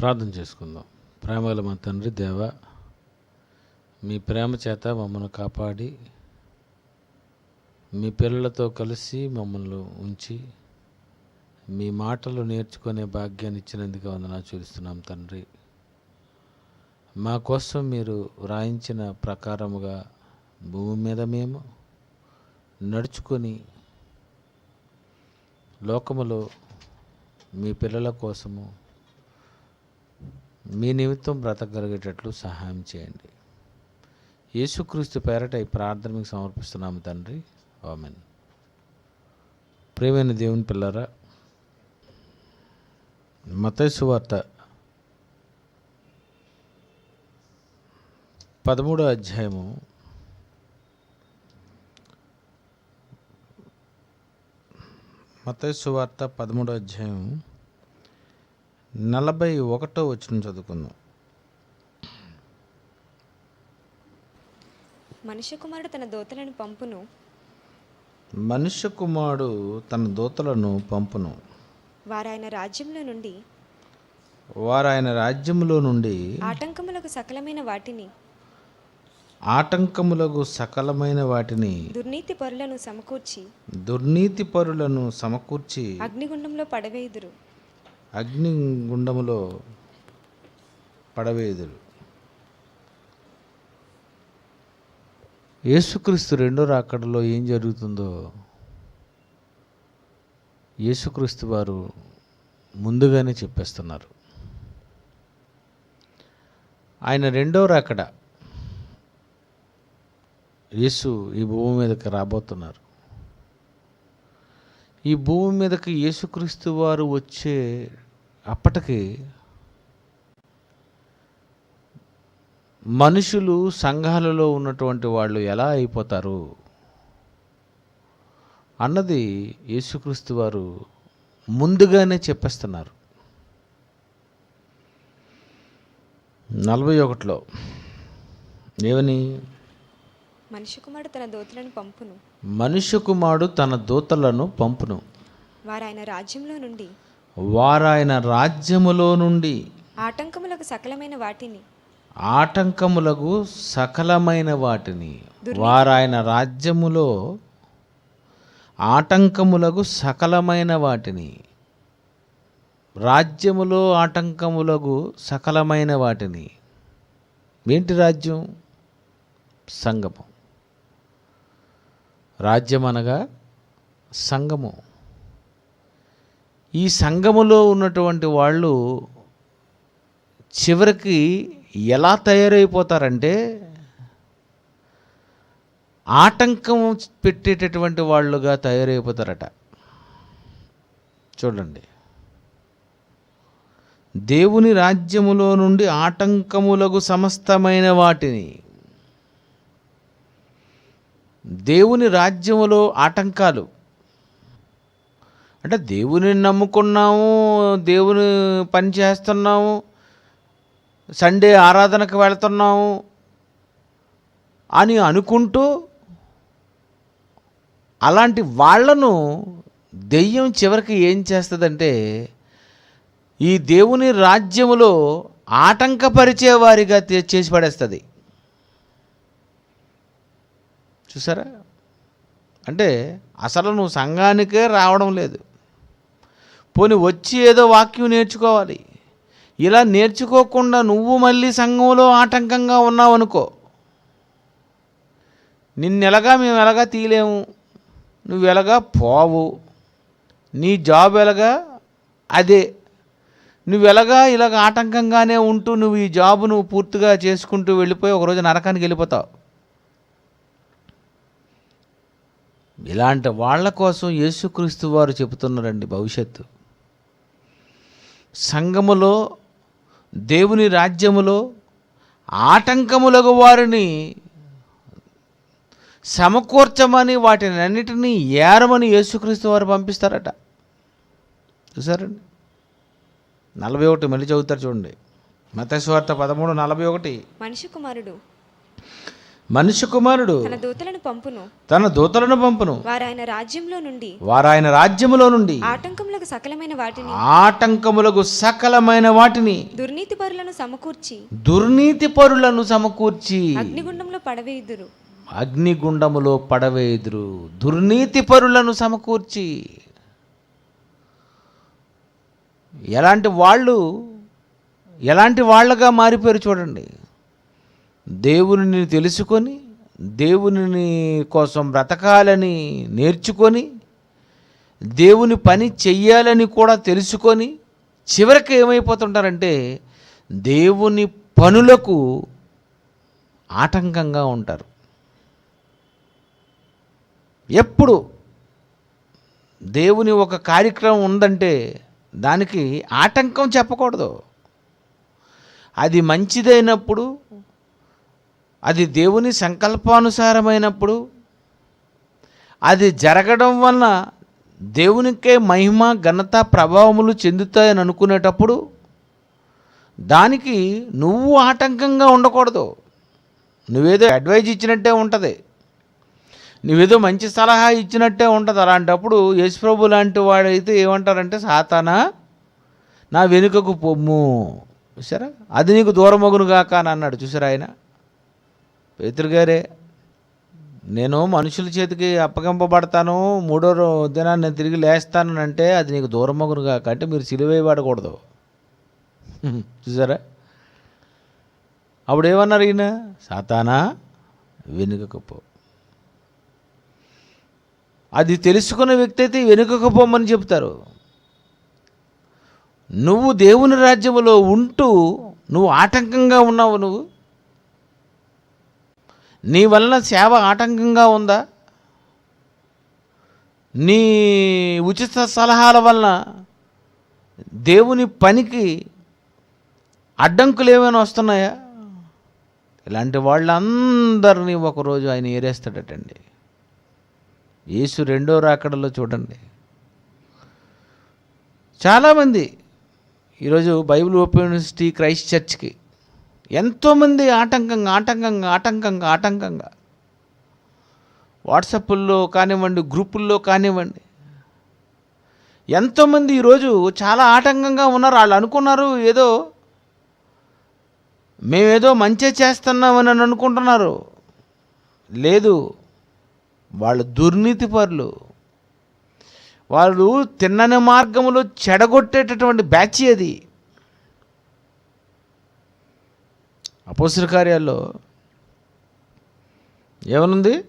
ప్రార్థన చేసుకుందాం. ప్రేమగల మా తండ్రి దేవ మీ ప్రేమ చేత మమ్మల్ని కాపాడి మీ పిల్లలతో కలిసి మమ్మల్ని ఉంచి మీ మాటలు నేర్చుకునే భాగ్యాన్ని ఇచ్చినందుకు వందనా చూస్తున్నాం తండ్రి. మా కోసం మీరు వ్రాయించిన ప్రకారముగా భూమి మీద మేము నడుచుకొని లోకములో మీ పిల్లల కోసము మీ నిమిత్తం బ్రతకగలిగేటట్లు సహాయం చేయండి. యేసుక్రీస్తు పేరట ఈ ప్రార్థన మీకు సమర్పిస్తున్నాము తండ్రి. ఆమెన్. ప్రియమైన దేవుని పిల్లరా మతైసు వార్త పదమూడో అధ్యాయము మతైసు వార్త పదమూడో అధ్యాయం నలభై ఒకటో వచ్చిన చదువుకుందాం. మనుష్య కుమారుడు తన దోతలను పంపును. మనుష్య కుమారుడు తన దూతలను పంపును. వారు ఆయన రాజ్యంలో నుండి వారు ఆయన రాజ్యములో నుండి ఆటంకములకు సకలమైన వాటిని ఆటంకములకు సకలమైన వాటిని దుర్నీతి పరులను సమకూర్చి దుర్నీతి పరులను సమకూర్చి అగ్నిగుండంలో పడవేయుదురు. అగ్ని గుండములో యేసుక్రీస్తు రెండో రాకడలో ఏం జరుగుతుందో యేసుక్రీస్తు వారు ముందుగానే చెప్పేస్తున్నారు. ఆయన రెండో రాకడ యేసు ఈ భూమి మీదకి రాబోతున్నారు. ఈ భూమి మీదకి యేసుక్రీస్తు వారు వచ్చే అప్పటికి మనుషులు సంఘాలలో ఉన్నటువంటి వాళ్ళు ఎలా అయిపోతారు? అన్నది యేసుక్రీస్తు వారు ముందుగానే చెప్పేస్తున్నారు. నలభై ఒకటిలో ఏమని? మనుష్య కుమారుడు తన దోతలను పంపును. మనుష్య కుమారుడు తన దూతలను పంపును. వారు ఆయన రాజ్యంలో నుండి వారాయన రాజ్యములో నుండి ఆటంకములకు సకలమైన వాటిని ఆటంకములకు సకలమైన వాటిని వారాయన రాజ్యములో ఆటంకములకు సకలమైన వాటిని రాజ్యములో ఆటంకములకు సకలమైన వాటిని. ఏంటి రాజ్యం? సంగము. రాజ్యం అనగా సంఘము. ఈ సంఘములో ఉన్నటువంటి వాళ్ళు చివరికి ఎలా తయారైపోతారంటే ఆటంకం పెట్టేటటువంటి వాళ్ళుగా తయారైపోతారట. చూడండి. దేవుని రాజ్యములో నుండి ఆటంకములకు సమస్తమైన వాటిని దేవుని రాజ్యంలో ఆటంకాలు. అంటే దేవుని నమ్ముకున్నాము దేవుని పని చేస్తున్నాము సండే ఆరాధనకు వెళ్తున్నాము అని అనుకుంటూ అలాంటి వాళ్ళను దెయ్యం చివరికి ఏం చేస్తుందంటే ఈ దేవుని రాజ్యములో ఆటంకపరిచేవారిగా చేసి పడేస్తుంది. చూసారా? అంటే అసలు నువ్వు సంఘానికే రావడం లేదు. పోనీ వచ్చి ఏదో వాక్యం నేర్చుకోవాలి. ఇలా నేర్చుకోకుండా నువ్వు మళ్ళీ సంఘంలో ఆటంకంగా ఉన్నావు అనుకో నిన్నెలగా మేము ఎలాగా తీయలేము? నువ్వు ఎలాగా పోవు? నీ జాబ్ ఎలాగా? అదే. నువ్వు ఎలాగా ఇలాగ ఆటంకంగానే ఉంటూ నువ్వు ఈ జాబ్ నువ్వు పూర్తిగా చేసుకుంటూ వెళ్ళిపోయి ఒకరోజు నరకానికి వెళ్ళిపోతావు. ఇలాంటి వాళ్ళ కోసం యేసుక్రీస్తు వారు చెబుతున్నారండి భవిష్యత్తు. సంఘములో దేవుని రాజ్యములో ఆటంకములకు వారిని సమకూర్చమని వాటిని అన్నిటినీ ఏరమని యేసుక్రీస్తు వారు పంపిస్తారట. చూసారండి? నలభై ఒకటి మళ్ళీ చదువుతారు చూడండి. మతస్వార్త పదమూడు నలభై ఒకటి. మనిషి కుమారుడు మనుష్య కుమారుడు తన దూతలను పంపును. తన దూతలను పంపును. వారు ఆయన రాజ్యంలో నుండి. వారు ఆయన రాజ్యములో నుండి. ఆటంకములకు సకలమైన వాటిని. ఆటంకములకు సకలమైన వాటిని. దుర్నీతి పరులను సమకూర్చి. దుర్నీతి పరులను సమకూర్చి. అగ్నిగుండంలో పడవేయుదురు అగ్నిగుండములో పడవేదురు దుర్నీతి పరులను సమకూర్చి. ఎలాంటి వాళ్ళు ఎలాంటి వాళ్ళగా మారిపోయారు చూడండి. దేవుని తెలుసుకొని దేవుని కోసం బ్రతకాలని నేర్చుకొని దేవుని పని చెయ్యాలని కూడా తెలుసుకొని చివరికి ఏమైపోతుంటారంటే దేవుని పనులకు ఆటంకంగా ఉంటారు. ఎప్పుడు దేవుని ఒక కార్యక్రమం ఉందంటే దానికి ఆటంకం చెప్పకూడదు. అది మంచిదైనప్పుడు అది దేవుని సంకల్పానుసారమైనప్పుడు అది జరగడం వలన దేవునికే మహిమ ఘనత ప్రభావములు చెందుతాయని అనుకునేటప్పుడు దానికి నువ్వు ఆటంకంగా ఉండకూడదు. నువ్వేదో అడ్వైజ్ ఇచ్చినట్టే ఉంటుంది. నువ్వేదో మంచి సలహా ఇచ్చినట్టే ఉంటుంది. అలాంటప్పుడు యేసుప్రభు లాంటి వాడైతే ఏమంటారంటే సాతానా నా వెనుకకు పొమ్ము. చూసారా అది నీకు దూరమగును కాక అని అన్నాడు. చూసారా ఆయన? పేతురుగారే నేను మనుషుల చేతికి అప్పగింపబడతాను మూడో దినాన్ని నేను తిరిగి లేస్తాను అంటే అది నీకు దూరమగును కంటే మీరు మీరు సిలువేయబడకూడదు. చూసారా? అప్పుడు ఏమన్నారు ఈయన? సాతానా వెనుకకు పో. అది తెలుసుకున్న వ్యక్తి అయితే వెనుకకు పోమని చెప్తారు. నువ్వు దేవుని రాజ్యములో ఉంటూ నువ్వు ఆటంకంగా ఉన్నావు నువ్వు. నీ వలన సేవ ఆటంకంగా ఉందా? నీ ఉచిత సలహాల వలన దేవుని పనికి అడ్డంకులు ఏమైనా వస్తున్నాయా? ఇలాంటి వాళ్ళందరినీ ఒకరోజు ఆయన ఏరేస్తాడటండి. యేసు రెండో రాకడలో చూడండి. చాలామంది ఈరోజు బైబిల్ ఓపెన్ యూనివర్సిటీ క్రైస్ట్ చర్చ్కి ఎంతోమంది ఆటంకంగా ఆటంకంగా ఆటంకంగా ఆటంకంగా. వాట్సాప్ల్లో కానివ్వండి గ్రూపుల్లో కానివ్వండి. ఎంతోమంది ఈరోజు చాలా ఆటంకంగా ఉన్నారు. వాళ్ళు అనుకున్నారు ఏదో మేమేదో మంచి చేస్తున్నామని అని అనుకుంటున్నారు. లేదు వాళ్ళు దుర్నీతిపరులు వాళ్ళు తిన్నని మార్గంలో చెడగొట్టేటటువంటి బ్యాచ్ అది. అపోసర కార్యాల్లో ఏమనుంది?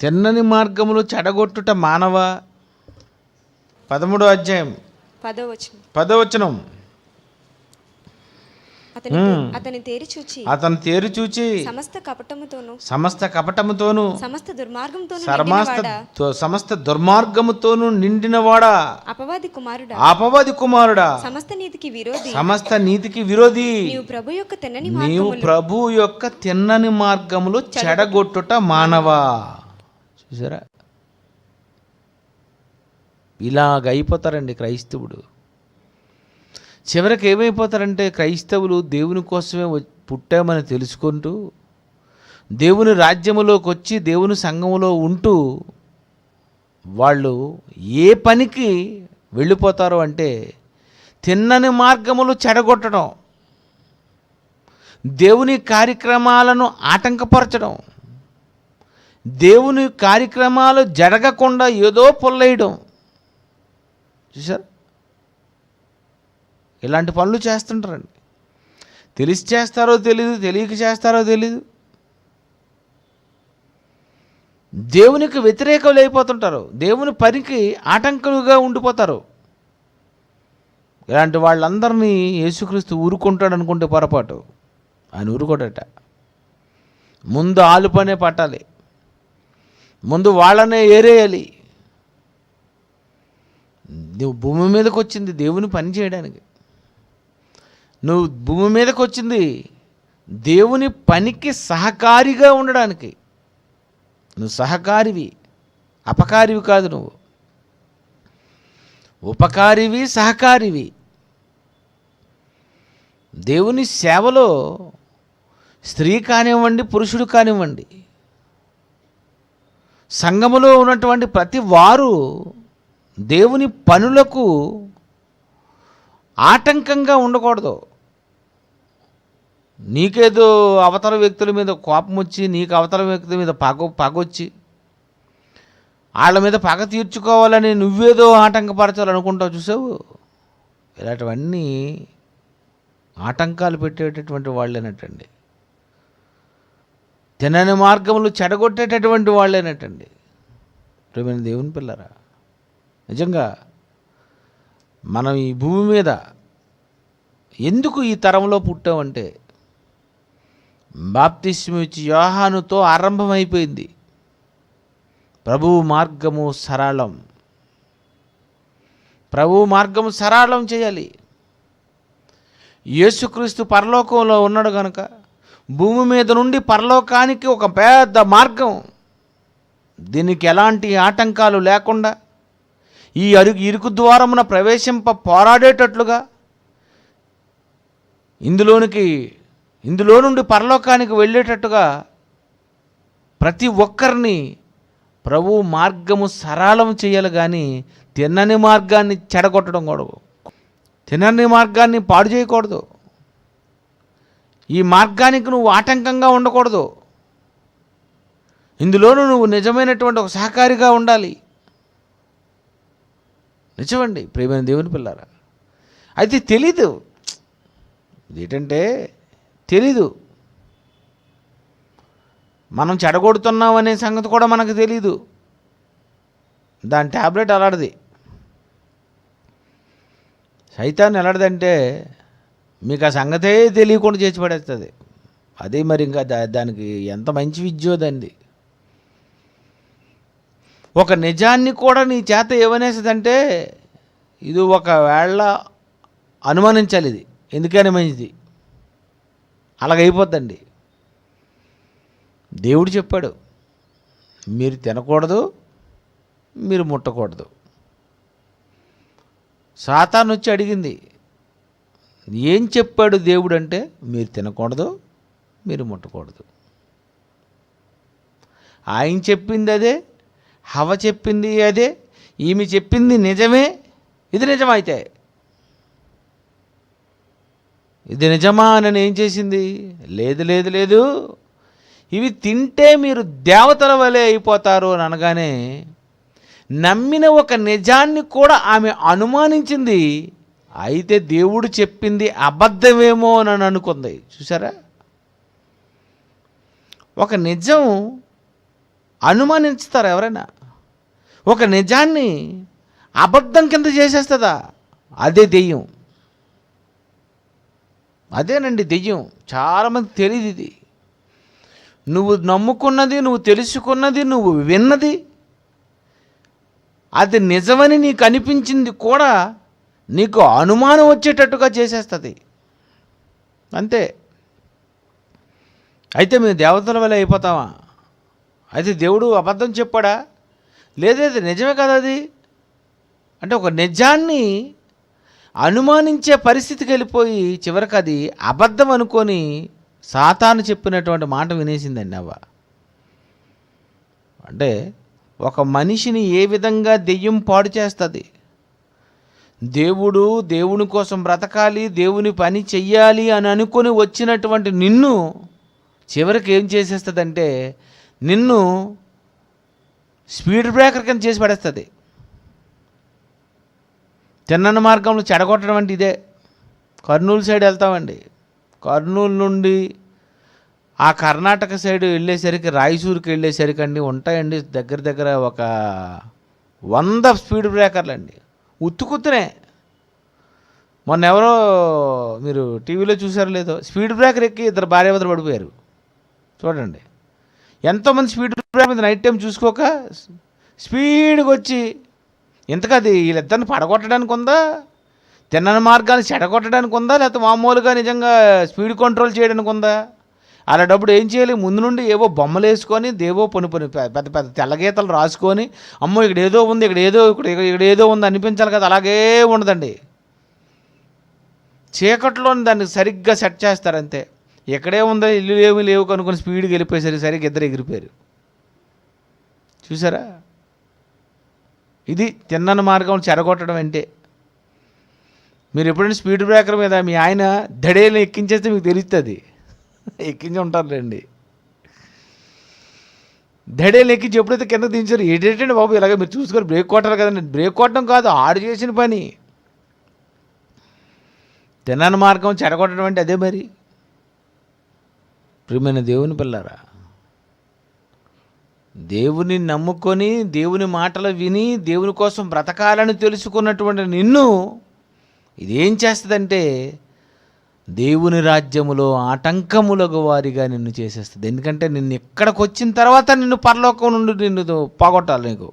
తిన్నని మార్గములో చెడగొట్టుట మానవ? పదమూడో అధ్యాయం. పదో వచనం పదవచనం. అతని తేరి చూచి అతను తేరు చూచి సమస్త కపటముతోను సమస్త కపటముతోను సమస్త దుర్మార్గంతోను సమస్త దుర్మార్గముతోను నిండినవాడా? అపవాది కుమారుడా? ఆపవాది కుమారుడా? సమస్త నీతికి విరోధి? సమస్త నీతికి విరోధి? నీవు ప్రభు యొక్క తెన్నని నీవు ప్రభు యొక్క తిన్నని మార్గములు చెడగొట్టుట మానవా? చూసారా? ఇలాగ అయిపోతారండి క్రైస్తవుడు. చివరికి ఏమైపోతారంటే క్రైస్తవులు దేవుని కోసమే పుట్టామని తెలుసుకుంటూ దేవుని రాజ్యములోకి వచ్చి దేవుని సంఘములో ఉంటూ వాళ్ళు ఏ పనికి వెళ్ళిపోతారు అంటే తిన్నని మార్గములు చెడగొట్టడం దేవుని కార్యక్రమాలను ఆటంకపరచడం దేవుని కార్యక్రమాలు జరగకుండా ఏదో పొల్లయడం చూసారు ఇలాంటి పనులు చేస్తుంటారండి. తెలిసి చేస్తారో తెలీదు తెలియక చేస్తారో తెలీదు. దేవునికి వ్యతిరేకలు అయిపోతుంటారు. దేవుని పనికి ఆటంకులుగా ఉండిపోతారు. ఇలాంటి వాళ్ళందరినీ యేసుక్రీస్తు ఊరుకుంటాడు అనుకుంటే పొరపాటు. ఆయన ఊరుకోడట. ముందు ఆలుపనే పట్టాలి. ముందు వాళ్ళనే ఏరేయాలి. భూమి మీదకి వచ్చింది దేవుని పని చేయడానికి. నువ్వు భూమి మీదకి వచ్చింది. దేవుని పనికి సహకారిగా ఉండడానికి. నువ్వు సహకారివి. అపకారివి కాదు నువ్వు. ఉపకారివి సహకారివి. దేవుని సేవలో స్త్రీ కానివ్వండి పురుషుడు కానివ్వండి సంఘములో ఉన్నటువంటి ప్రతి వారు దేవుని పనులకు ఆటంకంగా ఉండకూడదు. నీకేదో అవతల వ్యక్తుల మీద కోపం వచ్చి నీకు అవతల వ్యక్తుల మీద పగ పగొచ్చి వాళ్ళ మీద పగ తీర్చుకోవాలని నువ్వేదో ఆటంకపరచాలనుకుంటావు చూసావు? ఇలాంటివన్నీ ఆటంకాలు పెట్టేటటువంటి వాళ్ళేనటండి. తినని మార్గములు చెడగొట్టేటటువంటి వాళ్ళేనటండి. ప్రేమైన దేవుని పిల్లరా నిజంగా మనం ఈ భూమి మీద ఎందుకు ఈ తరంలో పుట్టామంటే బాప్తిస్మిచ్చి యోహానుతో ఆరంభమైపోయింది. ప్రభువు మార్గము సరళం. ప్రభువు మార్గము సరళం చేయాలి. యేసుక్రీస్తు పరలోకంలో ఉన్నాడు కనుక భూమి మీద నుండి పరలోకానికి ఒక పెద్ద మార్గం. దీనికి ఎలాంటి ఆటంకాలు లేకుండా ఈ అరుగు ఇరుకు ద్వారమున ప్రవేశింప పోరాడేటట్లుగా ఇందులోనికి ఇందులో నుండి పరలోకానికి వెళ్ళేటట్టుగా ప్రతి ఒక్కరిని ప్రభు మార్గము సరళం చేయాలి కానీ తిన్నని మార్గాన్ని చెడగొట్టడం కూడదు తినని మార్గాన్ని పాడు చేయకూడదు. ఈ మార్గానికి నువ్వు ఆటంకంగా ఉండకూడదు. ఇందులోనూ నువ్వు నిజమైనటువంటి ఒక సహకారిగా ఉండాలి. నిజమండి ప్రేమైన దేవుని పిల్లారా అయితే తెలీదు. ఇదేంటంటే తెలీదు. మనం చెడగొడుతున్నాం అనే సంగతి కూడా మనకు తెలీదు. దాని ట్యాబ్లెట్ అలాంటిది. సైతాన్ని ఎలాంటిదంటే మీకు ఆ సంగతే తెలియకుండా చేసి పడేస్తుంది. అదే మరి ఇంకా దా దానికి ఎంత మంచి విద్యోదండి ఒక నిజాన్ని కూడా నీ చేత ఏమనేసిందంటే ఇది ఒకవేళ అనుమానించాలి ఇది ఎందుకని మంచిది? అలాగైపోద్దండి. దేవుడు చెప్పాడు మీరు తినకూడదు మీరు ముట్టకూడదు. సాతాను వచ్చి అడిగింది ఏం చెప్పాడు దేవుడు అంటే మీరు తినకూడదు మీరు ముట్టకూడదు. ఆయన చెప్పింది అదే హవ చెప్పింది అదే ఈమె చెప్పింది నిజమే ఇది నిజమైతే ఇది నిజమా అని ఏం చేసింది? లేదు లేదు లేదు. ఇవి తింటే మీరు దేవతల వలె అయిపోతారు అని అనగానే నమ్మిన ఒక నిజాన్ని కూడా ఆమె అనుమానించింది. అయితే దేవుడు చెప్పింది అబద్ధమేమో అని అనుకుంది. చూసారా ఒక నిజం అనుమానించుతారు ఎవరైనా. ఒక నిజాన్ని అబద్ధం కింద చేసేస్తుందా? అదే దెయ్యం. అదేనండి దెయ్యం. చాలామంది తెలియదు ఇది. నువ్వు నమ్ముకున్నది నువ్వు తెలుసుకున్నది నువ్వు విన్నది అది నిజమని నీకు అనిపించింది కూడా నీకు అనుమానం వచ్చేటట్టుగా చేసేస్తుంది. అంతే. అయితే మేము దేవతల వల్ల అయిపోతామా? అయితే దేవుడు అబద్ధం చెప్పాడా? లేదైతే నిజమే కదా అది? అంటే ఒక నిజాన్ని అనుమానించే పరిస్థితికి వెళ్ళిపోయి చివరికి అది అబద్ధం అనుకొని సాతాను చెప్పినటువంటి మాట వినేసిందండి అవ్వ. అంటే ఒక మనిషిని ఏ విధంగా దెయ్యం పాడు చేస్తుంది? దేవుడు దేవుని కోసం బ్రతకాలి దేవుని పని చెయ్యాలి అని అనుకొని వచ్చినటువంటి నిన్ను చివరికి ఏం చేసేస్తుందంటే నిన్ను స్పీడ్ బ్రేకర్ కింద చేసి పడేస్తుంది. తిన్నని మార్గంలో చెడగొట్టడం అంటే ఇదే. కర్నూలు సైడ్ వెళ్తామండి. కర్నూలు నుండి ఆ కర్ణాటక సైడ్ వెళ్ళేసరికి రాయచూరుకి వెళ్ళేసరికి అండి ఉంటాయండి. దగ్గర దగ్గర ఒక వంద స్పీడ్ బ్రేకర్లు అండి. ఉత్తుకుత్తునే. మొన్న ఎవరో మీరు టీవీలో చూసారో లేదో స్పీడ్ బ్రేకర్ ఎక్కి ఇద్దరు భార్య భార్యాభర్తలు పడిపోయారు. చూడండి. ఎంతోమంది స్పీడ్ బ్రేకర్ మీద నైట్ టైం చూసుకోక స్పీడ్గా వచ్చి ఇంతకు అది వీళ్ళిద్దరిని పడగొట్టడానికి ఉందా? తిన్నని మార్గాన్ని చెడగొట్టడానికి ఉందా? లేకపోతే మామూలుగా నిజంగా స్పీడ్ కంట్రోల్ చేయడానికి ఉందా? అలాంటప్పుడు ఏం చేయాలి? ముందు నుండి ఏవో బొమ్మలు వేసుకొని దేవో పని పని పెద్ద పెద్ద తెల్లగీతలు రాసుకొని అమ్మో ఇక్కడ ఏదో ఉంది ఇక్కడ ఏదో ఇక్కడ ఇక్కడ ఏదో ఉంది అనిపించాలి కదా అలాగే ఉండదండి. చీకట్లోని దాన్ని సరిగ్గా సెట్ చేస్తారంతే. ఎక్కడే ఉందో ఇల్లు ఏమీ లేవు కనుకొని స్పీడ్కి వెళ్ళిపోయేసరికి సరిగ్గా ఇద్దరు ఎగిరిపోయారు. చూసారా? ఇది తిన్నని మార్గం చెరగొట్టడం అంటే. మీరు ఎప్పుడైనా స్పీడ్ బ్రేకర్ మీద మీ ఆయన దడేలు ఎక్కించేస్తే మీకు తెలుస్తుంది. ఎక్కించి ఉంటారులేండి. దడేలు ఎక్కించి ఎప్పుడైతే కింద దించారు ఏంటంటే బాబు ఇలాగ మీరు చూసుకొని బ్రేక్ కొట్టాలి కదండి. బ్రేక్ కొట్టడం కాదు ఆడు చేసిన పని. తిన్నని మార్గం చెడగొట్టడం అంటే అదే మరి. ప్రియమైన దేవుని పిల్లరా దేవుని నమ్ముకొని దేవుని మాటలు విని దేవుని కోసం బ్రతకాలని తెలుసుకున్నటువంటి నిన్ను ఇదేం చేస్తుందంటే దేవుని రాజ్యములో ఆటంకములకు వారిగా నిన్ను చేసేస్తుంది. ఎందుకంటే నిన్ను ఎక్కడికి వచ్చిన తర్వాత నిన్ను పరలోకం నుండి నిన్ను పోగొట్టాలి నీకు.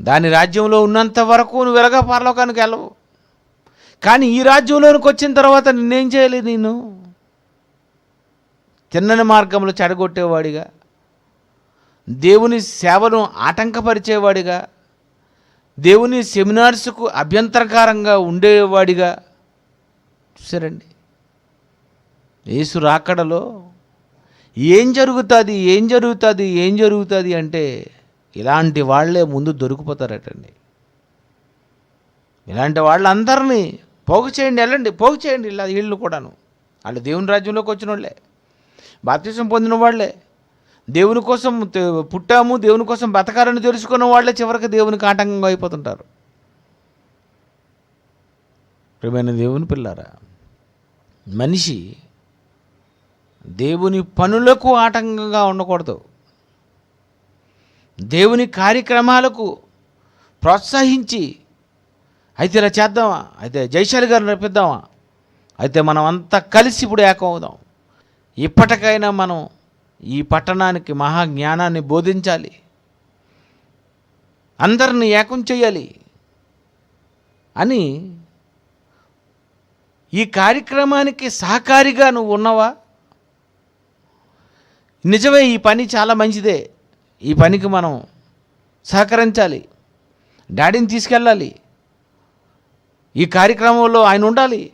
దాని రాజ్యంలో ఉన్నంత వరకు నువ్వు వెలగా పరలోకానికి వెళ్ళవు. కానీ ఈ రాజ్యంలోనికి వచ్చిన తర్వాత నిన్నేం చేయాలి నేను తిన్నని మార్గంలో చెడగొట్టేవాడిగా. దేవుని సేవను ఆటంకపరిచేవాడిగా. దేవుని సెమినార్స్కు అభ్యంతరకారంగా ఉండేవాడిగా. చూసారండి యేసు రాకడలో ఏం జరుగుతుంది ఏం జరుగుతుంది ఏం జరుగుతుంది అంటే ఇలాంటి వాళ్ళే ముందు దొరికిపోతారటండి. ఇలాంటి వాళ్ళందరినీ పోగు చేయండి వెళ్ళండి పోగు చేయండి ఇలా వీళ్ళు కూడాను. వాళ్ళు దేవుని రాజ్యంలోకి వచ్చిన వాళ్ళే బాప్తిసం పొందిన వాళ్ళే. దేవుని కోసం పుట్టాము దేవుని కోసం బతకాలని తెలుసుకున్న వాళ్ళే చివరికి దేవునికి ఆటంకంగా అయిపోతుంటారు. ప్రియమైన దేవుని పిల్లారా మనిషి దేవుని పనులకు ఆటంకంగా ఉండకూడదు. దేవుని కార్యక్రమాలకు ప్రోత్సహించి అయితే ఇలా చేద్దామా? అయితే జైశాలి గారు నడిపిద్దామా అయితే మనం అంతా కలిసి ఇప్పుడు ఏకం అవుదాం ఇప్పటికైనా మనం ఈ పట్టణానికి మహా జ్ఞానాన్ని బోధించాలి. అందరిని ఏకం చేయాలి అని ఈ కార్యక్రమానికి సహకారిగా నువ్వు ఉన్నవా? నిజమే ఈ పని చాలా మంచిదే. ఈ పనికి మనం సహకరించాలి. డాడీని తీసుకెళ్ళాలి. ఈ కార్యక్రమంలో ఆయన ఉండాలి.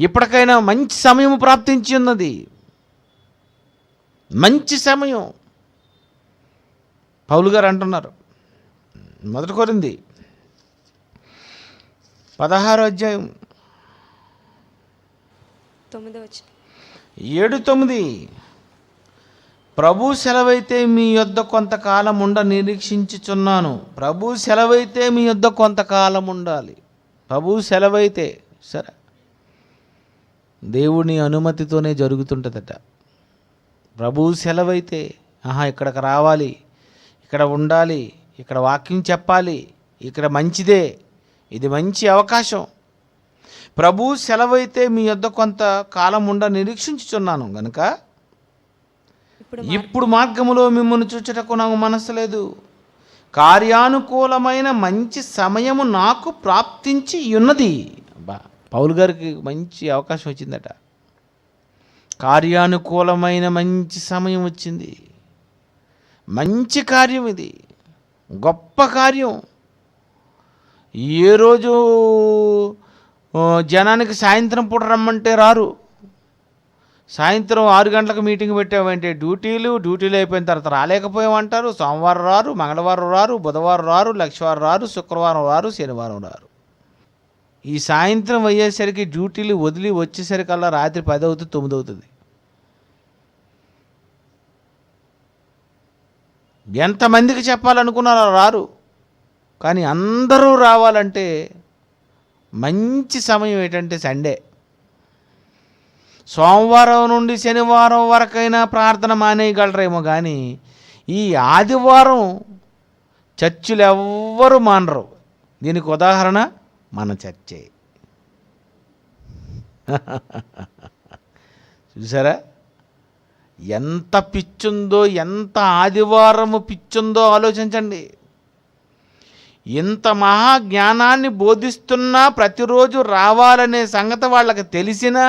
ఇప్పటికైనా మంచి సమయం ప్రాప్తించి ఉన్నది. మంచి సమయం. పౌలు గారు అంటున్నారు. మొదటి కోరింది పదహారో అధ్యాయం. ఏడు తొమ్మిది. ప్రభు సెలవైతే మీ యొద్ద కొంతకాలం ఉండ నిరీక్షించుచున్నాను. ప్రభు సెలవైతే మీ యొద్ద కొంతకాలం ఉండాలి. ప్రభు సెలవైతే సరే. దేవుని అనుమతితోనే జరుగుతుంటుందట. ప్రభు సెలవైతే ఆహా ఇక్కడికి రావాలి ఇక్కడ ఉండాలి ఇక్కడ వాక్యం చెప్పాలి ఇక్కడ మంచిదే ఇది మంచి అవకాశం. ప్రభు సెలవైతే మీ యొద్ద కొంత కాలం ఉండ నిరీక్షించుచున్నాను గనుక ఇప్పుడు మార్గములో మిమ్మల్ని చూచుటకు నాకు మనస్సు లేదు. కార్యానుకూలమైన మంచి సమయము నాకు ప్రాప్తించి ఉన్నది. పౌలు గారికి మంచి అవకాశం వచ్చిందట. కార్యానుకూలమైన మంచి సమయం వచ్చింది. మంచి కార్యం ఇది. గొప్ప కార్యం. ఏ రోజు జనానికి సాయంత్రం పూట రమ్మంటే రారు. సాయంత్రం ఆరు గంటలకు మీటింగ్ పెట్టామంటే డ్యూటీలు డ్యూటీలు అయిపోయిన తర్వాత రాలేకపోయామంటారు సోమవారం రారు మంగళవారం రారు బుధవారం రారు లక్షవారం రారు శుక్రవారం రారు శనివారం రారు. ఈ సాయంత్రం అయ్యేసరికి డ్యూటీలు వదిలి వచ్చేసరికల్లా రాత్రి పది అవుతుంది తొమ్మిది అవుతుంది ఎంతమందికి చెప్పాలనుకున్నారో రారు. కానీ అందరూ రావాలంటే మంచి సమయం ఏంటంటే సండే. సోమవారం నుండి శనివారం వరకైనా ప్రార్థన మానేయగలరేమో కానీ ఈ ఆదివారం చర్చిలు ఎవ్వరు మానరు. దీనికి ఉదాహరణ మన చర్చే. చూసారా? ఎంత పిచ్చుందో ఎంత ఆదివారము పిచ్చుందో ఆలోచించండి. ఇంత మహా జ్ఞానాన్ని బోధిస్తున్నా ప్రతిరోజు రావాలనే సంగతి వాళ్ళకి తెలిసినా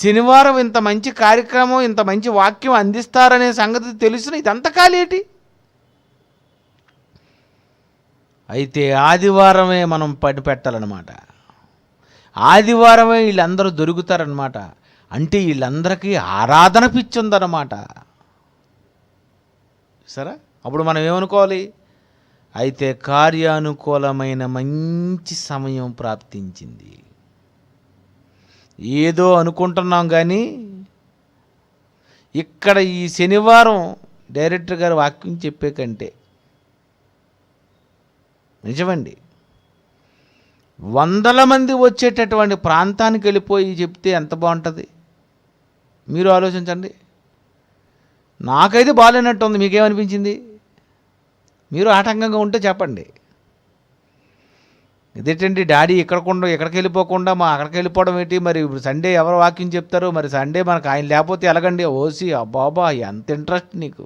శనివారం ఇంత మంచి కార్యక్రమం ఇంత మంచి వాక్యం అందిస్తారనే సంగతి తెలిసిన ఇదంతా కాలేటి అయితే ఆదివారమే మనం పని పెట్టాలన్నమాట. ఆదివారమే వీళ్ళందరూ దొరుకుతారనమాట అంటే వీళ్ళందరికీ ఆరాధన పిచ్చి ఉందన్నమాట సరే? అప్పుడు మనం ఏమనుకోవాలి? అయితే కార్యానుకూలమైన మంచి సమయం ప్రాప్తించింది. ఏదో అనుకుంటున్నాం కానీ ఇక్కడ ఈ శనివారం డైరెక్టర్ గారు వాక్యం చెప్పే కంటే నిజమండి. వందల మంది వచ్చేటటువంటి ప్రాంతానికి వెళ్ళిపోయి చెప్తే ఎంత బాగుంటుంది? మీరు ఆలోచించండి. నాకైతే బాగాలేనట్టు ఉంది మీకేమనిపించింది? మీరు ఆటంకంగా ఉంటే చెప్పండి. ఇదేంటండి డాడీ ఇక్కడకుండా ఎక్కడికి వెళ్ళిపోకుండా మా అక్కడికి వెళ్ళిపోవడం ఏంటి? మరి ఇప్పుడు సండే ఎవరు వాక్యం చెప్తారు? మరి సండే మనకు ఆయన లేకపోతే ఎలాగండి? ఓసి అబ్బాబా ఎంత ఇంట్రెస్ట్ నీకు?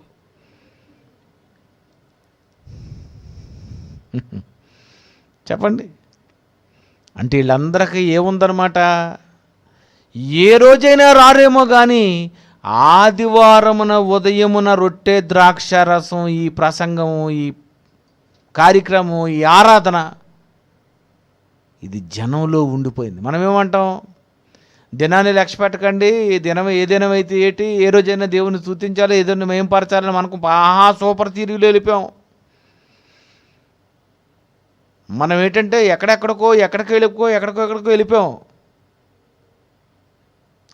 చెప్పండి. అంటే వీళ్ళందరికీ ఏముందనమాట ఏ రోజైనా రారేమో కానీ ఆదివారమున ఉదయమున రొట్టె ద్రాక్ష రసం ఈ ప్రసంగము ఈ కార్యక్రమం ఈ ఆరాధన ఇది జనంలో ఉండిపోయింది. మనం ఏమంటాం దినాన్ని లక్ష్య పెట్టకండి. దినం ఏ దినం అయితే ఏటి ఏ రోజైనా దేవుని స్థుతించాలి ఏదైనా మేం పరచాలని మనకు ఆహా సూపర్ తీరులో వెళ్ళిపోయాం. మనం ఏంటంటే ఎక్కడెక్కడికో ఎక్కడికి వెళ్ళిపో ఎక్కడికో ఎక్కడికో వెళ్ళిపోయాం.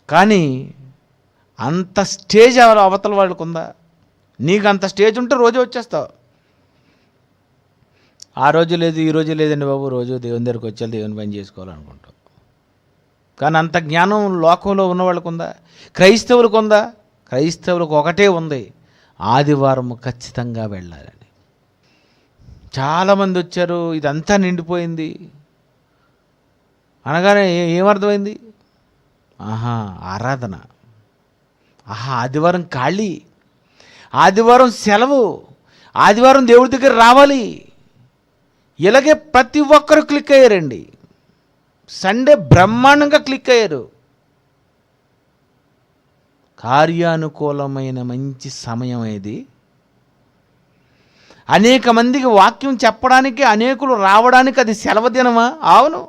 కానీ అంత స్టేజ్ ఎవరు అవతల వాళ్ళకు ఉందా నీకు అంత స్టేజ్ ఉంటే రోజు వచ్చేస్తావు. ఆ రోజు లేదు ఈ రోజు లేదండి బాబు రోజు దేవుని దగ్గరికి వచ్చి దేవుని పని చేసుకోవాలనుకుంటాం. కానీ అంత జ్ఞానం లోకంలో ఉన్న వాళ్ళకు ఉందా క్రైస్తవులకు ఉందా క్రైస్తవులకు ఒకటే ఉంది. ఆదివారం ఖచ్చితంగా వెళ్ళాలి. చాలామంది వచ్చారు ఇదంతా నిండిపోయింది. అనగానే ఏమర్థమైంది? ఆహా ఆరాధన. ఆహా ఆదివారం ఖాళీ. ఆదివారం సెలవు. ఆదివారం దేవుడి దగ్గర రావాలి. ఇలాగే ప్రతి ఒక్కరు క్లిక్ అయ్యారండి. సండే బ్రహ్మాండంగా క్లిక్ అయ్యారు. కార్యానుకూలమైన మంచి సమయం ఇది అనేక మందికి వాక్యం చెప్పడానికి అనేకులు రావడానికి అది సెలవు దినమా అవును.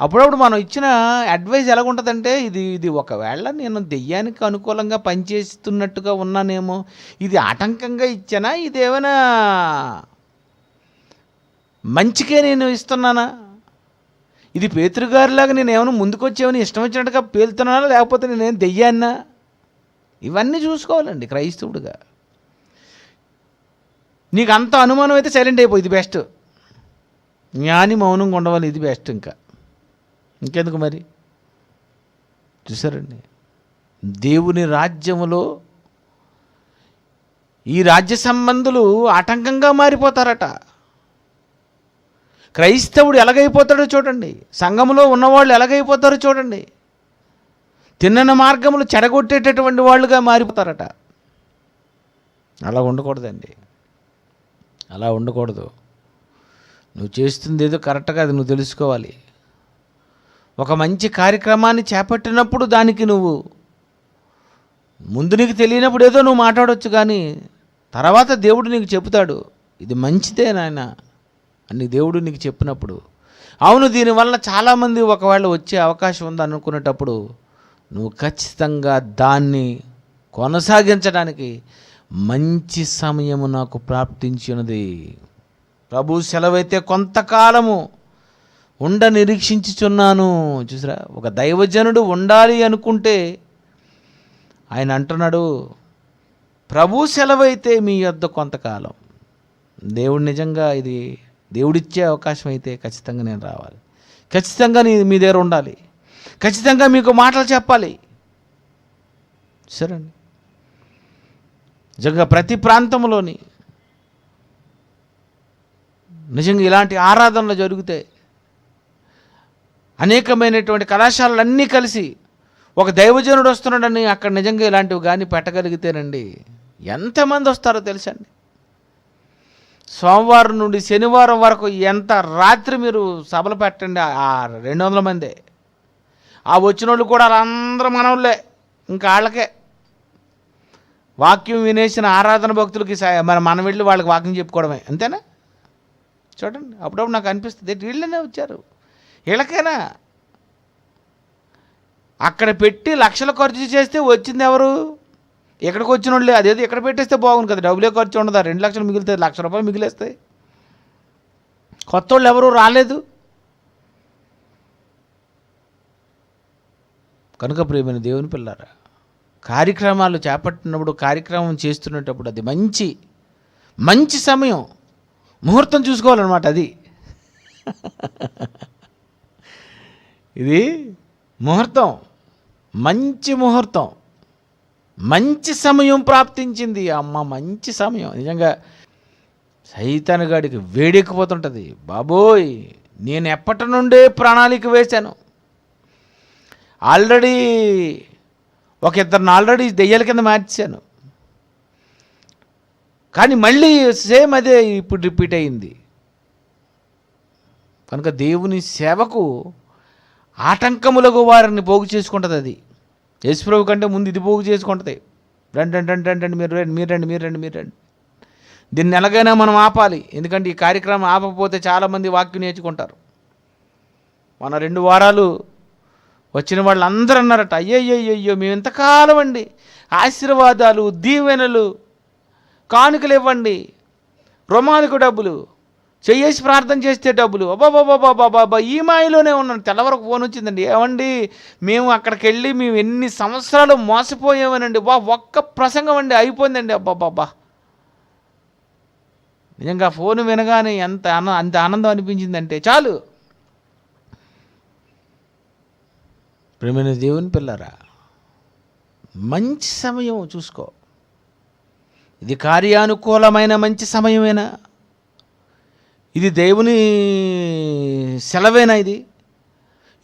అప్పుడప్పుడు మనం ఇచ్చిన అడ్వైజ్ ఎలాగుంటుందంటే ఇది ఇది ఒకవేళ నేను దెయ్యానికి అనుకూలంగా పనిచేస్తున్నట్టుగా ఉన్నానేమో ఇది ఆటంకంగా ఇచ్చానా? ఇది ఏమైనా మంచికే నేను ఇస్తున్నానా? ఇది పేతృగారిలాగా నేను ఏమైనా ముందుకొచ్చేమని ఇష్టం వచ్చినట్టుగా పేలుతున్నానా? లేకపోతే నేనేం దెయ్యాన్నా? ఇవన్నీ చూసుకోవాలండి క్రైస్తవుడిగా. నీకు అంత అనుమానం అయితే సైలెంట్ అయిపో ఇది బెస్ట్ జ్ఞాని మౌనంగా ఉండవాలి ఇది బెస్ట్ ఇంకా. ఇంకెందుకు మరి? చూసారండి దేవుని రాజ్యములో ఈ రాజ్య సంబంధులు ఆటంకంగా మారిపోతారట. క్రైస్తవుడు ఎలాగైపోతాడో చూడండి. సంఘములో ఉన్నవాళ్ళు ఎలాగైపోతారో చూడండి. తిన్నన మార్గములు చెడగొట్టేటటువంటి వాళ్ళుగా మారిపోతారట. అలా ఉండకూడదండి. అలా ఉండకూడదు. నువ్వు చేస్తుంది ఏదో కరెక్ట్గా అది నువ్వు తెలుసుకోవాలి. ఒక మంచి కార్యక్రమాన్ని చేపట్టినప్పుడు దానికి నువ్వు ముందు నీకు తెలియనప్పుడు ఏదో నువ్వు మాట్లాడవచ్చు కానీ తర్వాత దేవుడు నీకు చెబుతాడు ఇది మంచిదే నాయన అని దేవుడు నీకు చెప్పినప్పుడు. అవును దీనివల్ల చాలామంది ఒకవేళ వచ్చే అవకాశం ఉంది అనుకునేటప్పుడు నువ్వు ఖచ్చితంగా దాన్ని కొనసాగించడానికి మంచి సమయము నాకు ప్రాప్తించినది. ప్రభు సెలవైతే కొంతకాలము ఉండ నిరీక్షించుచున్నాను. చూసారా ఒక దైవజనుడు ఉండాలి అనుకుంటే ఆయన అంటున్నాడు ప్రభు సెలవైతే మీ యొద్ద కొంతకాలం. దేవుడు నిజంగా ఇది దేవుడిచ్చే అవకాశం అయితే ఖచ్చితంగా నేను రావాలి. ఖచ్చితంగా నీ మీ దగ్గర ఉండాలి. ఖచ్చితంగా మీకు మాటలు చెప్పాలి. సరే అండి నిజంగా ప్రతి ప్రాంతంలోని నిజంగా ఇలాంటి ఆరాధనలు జరుగుతాయి అనేకమైనటువంటి కళాశాలలన్నీ కలిసి ఒక దైవజనుడు వస్తున్నాడని అక్కడ నిజంగా ఇలాంటివి కానీ పెట్టగలిగితేనండి ఎంతమంది వస్తారో తెలుసండి. సోమవారం నుండి శనివారం వరకు ఎంత రాత్రి మీరు సభలు పెట్టండి ఆ- రెండు వందల మందే. ఆ వచ్చిన వాళ్ళు కూడా వాళ్ళందరూ మనవులే ఇంకా వాళ్ళకే వాక్యం వినేసిన ఆరాధన భక్తులకి సా- మన మనం వెళ్ళి వాళ్ళకి వాక్యం చెప్పుకోవడమే. అంతేనా? చూడండి అప్పుడప్పుడు నాకు అనిపిస్తుంది. వీళ్ళనే వచ్చారు. వీళ్ళకైనా అక్కడ పెట్టి లక్షలు ఖర్చు చేస్తే వచ్చింది ఎవరు? ఎక్కడికి వచ్చిన వాళ్ళు. అదేదో ఎక్కడ పెట్టేస్తే బాగుంది కదా. డబ్బులే ఖర్చు ఉండదు? రెండు లక్షలు మిగులుతాయి లక్ష రూపాయలు మిగిలేస్తాయి. కొత్త వాళ్ళు ఎవరు రాలేదు. కనుక ప్రియమైన దేవుని పిల్లారా కార్యక్రమాలు చేపట్టినప్పుడు కార్యక్రమం చేస్తున్నప్పుడు అది మంచి మంచి సమయం. ముహూర్తం చూసుకోవాలన్నమాట అది. ఇది ముహూర్తం. మంచి ముహూర్తం. మంచి సమయం ప్రాప్తించింది. అమ్మ మంచి సమయం. నిజంగా సైతాన్ గాడికి వేడెక్కిపోతుంటుంది. బాబోయ్ నేను ఎప్పటి నుండే ప్రణాళిక వేశాను. ఆల్రెడీ ఒక ఇద్దరిని ఆల్రెడీ దెయ్యాల కింద మార్చాను. కానీ మళ్ళీ సేమ్ అదే ఇప్పుడు రిపీట్ అయింది. కనుక దేవుని సేవకు ఆటంకములకు వారిని పోగు చేసుకుంటుంది అది. యేసుప్రభు కంటే ముందు ఇది పోగు చేసుకుంటుంది. రండి రండి రండి రండి రండి మీరు రండి మీరు రండి మీరు రండి మీరు రండి. దీన్ని ఎలాగైనా మనం ఆపాలి. ఎందుకంటే ఈ కార్యక్రమం ఆపకపోతే చాలామంది వాక్యం నేర్చుకుంటారు. మన రెండు వారాలు వచ్చిన వాళ్ళందరూ అన్నారట అయ్యయ్యయ్యో మేము ఎంతకాలం అండి ఆశీర్వాదాలు దీవెనలు కానుకలు ఇవ్వండి రుమాలకు డబ్బులు చెయ్యేసి ప్రార్థన చేస్తే డబ్బులు. అబ్బాబాబాబాబాబా ఈ మాయలోనే ఉన్నాను. తెల్లవరకు ఫోన్ వచ్చిందండి ఏమండి మేము అక్కడికి వెళ్ళి మేము ఎన్ని సంవత్సరాలు మోసపోయామనండి బా ఒక్క ప్రసంగం అండి అయిపోయిందండి. అబ్బాబాబా నిజంగా ఫోన్ వినగానే ఎంత అంత ఆనందం అనిపించిందంటే చాలు. ప్రేమైన దేవుని పిల్లరా మంచి సమయం చూసుకో. ఇది కార్యానుకూలమైన మంచి సమయమేనా? ఇది దేవుని సెలవేనా ఇది?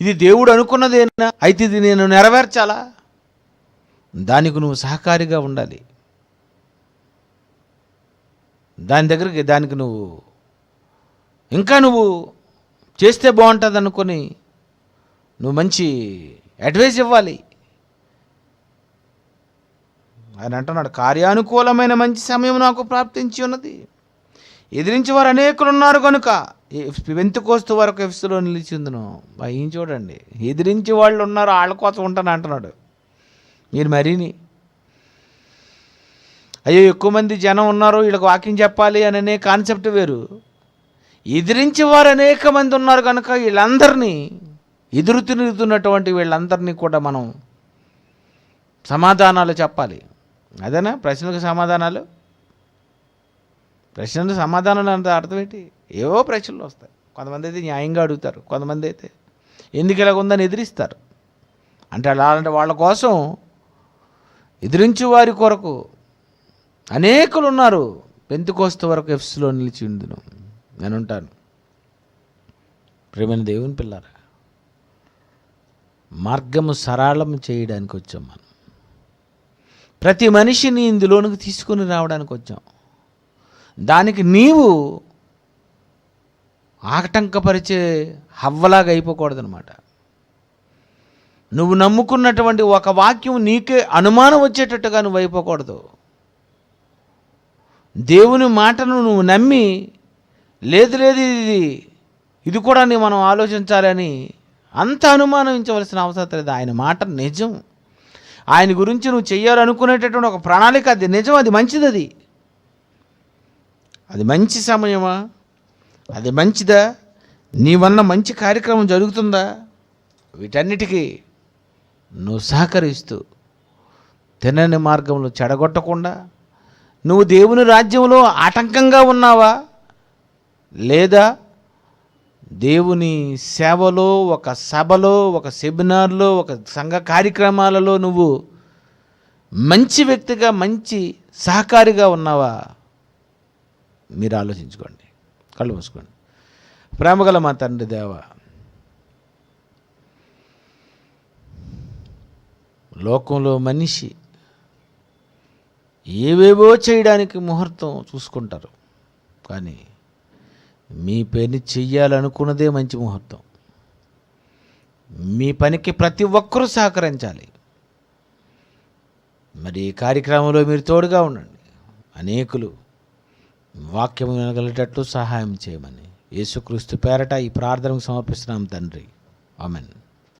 ఇది దేవుడు అనుకున్నదేనా? అయితే ఇది నేను నెరవేర్చాలా? దానికి నువ్వు సహకారిగా ఉండాలి. దాని దగ్గరికి దానికి నువ్వు ఇంకా నువ్వు చేస్తే బాగుంటుంది అనుకొని నువ్వు మంచి అడ్వైస్ ఇవ్వాలి. ఆయన అంటున్నాడు కార్యానుకూలమైన మంచి సమయం నాకు ప్రాప్తించి ఉన్నది. ఎదిరించి వారు అనేకులు ఉన్నారు కనుక వెంతుకోస్తు వరకు ఎఫ్స్లో నిలిచి ఉందను భయం చూడండి. ఎదిరించి వాళ్ళు ఉన్నారు వాళ్ళ కోసం ఉంటాను అంటున్నాడు. మీరు మరీని. అయ్యో ఎక్కువ మంది జనం ఉన్నారు వీళ్ళకి వాకింగ్ చెప్పాలి అని అనే కాన్సెప్ట్ వేరు. ఎదిరించి వారు అనేక మంది ఉన్నారు కనుక వీళ్ళందరినీ ఎదురు తిరుగుతున్నటువంటి వీళ్ళందరినీ కూడా మనం సమాధానాలు చెప్పాలి. అదేనా? ప్రశ్నలకు సమాధానాలు? ప్రశ్నలు సమాధానాలు అంత అర్థం ఏంటి? ఏవో ప్రశ్నలు వస్తాయి. కొంతమంది అయితే న్యాయంగా అడుగుతారు. కొంతమంది అయితే ఎందుకు ఇలాగ ఉందని ఎదిరిస్తారు? అంటే అలాంటి వాళ్ళ కోసం ఎదిరించు వారి కొరకు అనేకులు ఉన్నారు. పెంతుకోస్త వరకు ఎఫ్స్లో నిలిచి ఉందిను నేను ఉంటాను ప్రేమైన దేవుని పిల్లారా మార్గము సరళం చేయడానికి వచ్చాం మనం. ప్రతి మనిషిని ఇందులోనికి తీసుకుని రావడానికి వచ్చాం. దానికి నీవు ఆటంకపరిచే హవ్వలాగా అయిపోకూడదనమాట నువ్వు నమ్ముకున్నటువంటి ఒక వాక్యం నీకే అనుమానం వచ్చేటట్టుగా నువ్వు అయిపోకూడదు. దేవుని మాటను నువ్వు నమ్మి లేదు లేదు ఇది ఇది కూడా నీ మనం ఆలోచించాలని అంత అనుమానించవలసిన అవసరం లేదు. ఆయన మాట నిజం. ఆయన గురించి నువ్వు చెయ్యాలనుకునేటటువంటి ఒక ప్రణాళిక అది నిజం అది మంచిది అది అది మంచి సమయమా? అది మంచిదా? నీ వల్ల మంచి కార్యక్రమం జరుగుతుందా? వీటన్నిటికీ నువ్వు సహకరిస్తూ తినని మార్గంలో చెడగొట్టకుండా నువ్వు దేవుని రాజ్యంలో ఆటంకంగా ఉన్నావా? లేదా దేవుని సేవలో ఒక సభలో ఒక సెమినార్లో ఒక సంఘ కార్యక్రమాలలో నువ్వు మంచి వ్యక్తిగా మంచి సహకారిగా ఉన్నావా? మీరు ఆలోచించుకోండి. కళ్ళు మూసుకోండి. ప్రేమగల మా తండ్రి దేవ లోకంలో మనిషి ఏవేవో చేయడానికి ముహూర్తం చూసుకుంటారు. కానీ మీ పని చెయ్యాలనుకున్నదే మంచి ముహూర్తం. మీ పనికి ప్రతి ఒక్కరూ సహకరించాలి. మరి ఈ కార్యక్రమంలో మీరు తోడుగా ఉండండి. అనేకులు వాక్యం వినగలిగేటట్లు సహాయం చేయమని యేసుక్రీస్తు పేరట ఈ ప్రార్థనకు సమర్పిస్తున్నాం తండ్రి. ఆమెన్.